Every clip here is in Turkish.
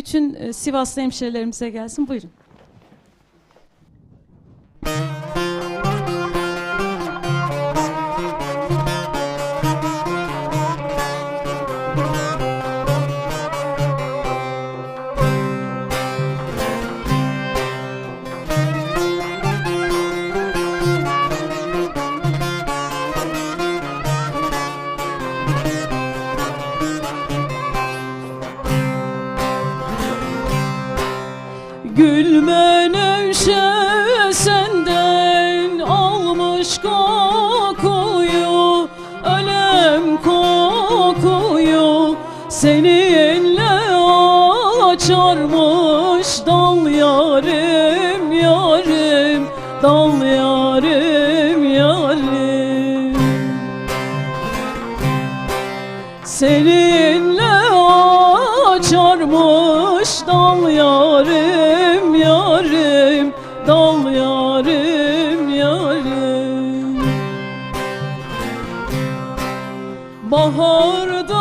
bütün e, Sivaslı hemşehrilerimize gelsin. Buyurun. Kokuyu seninle açarmış Dal yarim yarim dal yarim yarim. Seninle açarmış dal yarim Baharda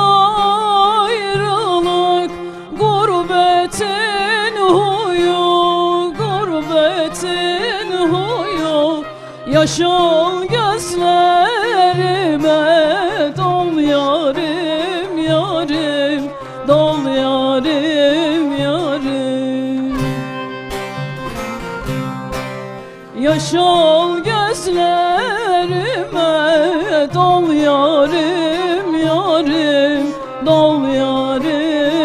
ayrılık Gurbetin huyu Gurbetin huyu. Yaşal gözlerime Dol yarim yarim Dol yarim yarim. Yaşal gözlerime Dol yarim yarim yarim yarim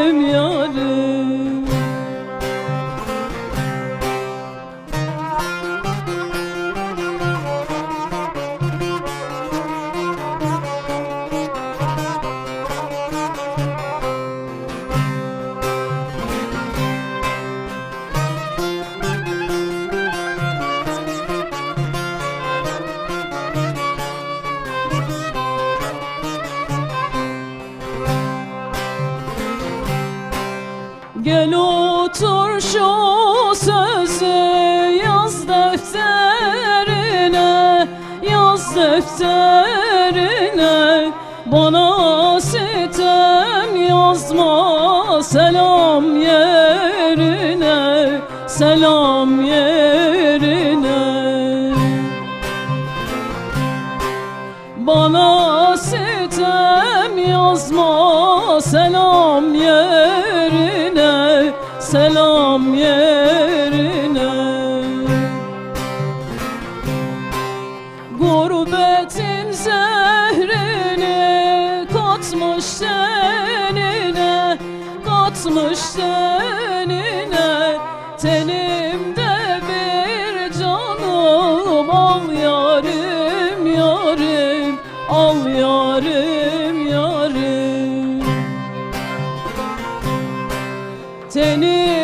Gel otur şu sözü yaz defterine Yaz defterine. Bana sitem yazma selam yerine Selam yerine. Bana sitem yazma selam yerine selam yerine. Gurbetin zehrini katmış tenine Katmış tenine. Tenimde bir canım Al yarim yarim Al yarim Tenimde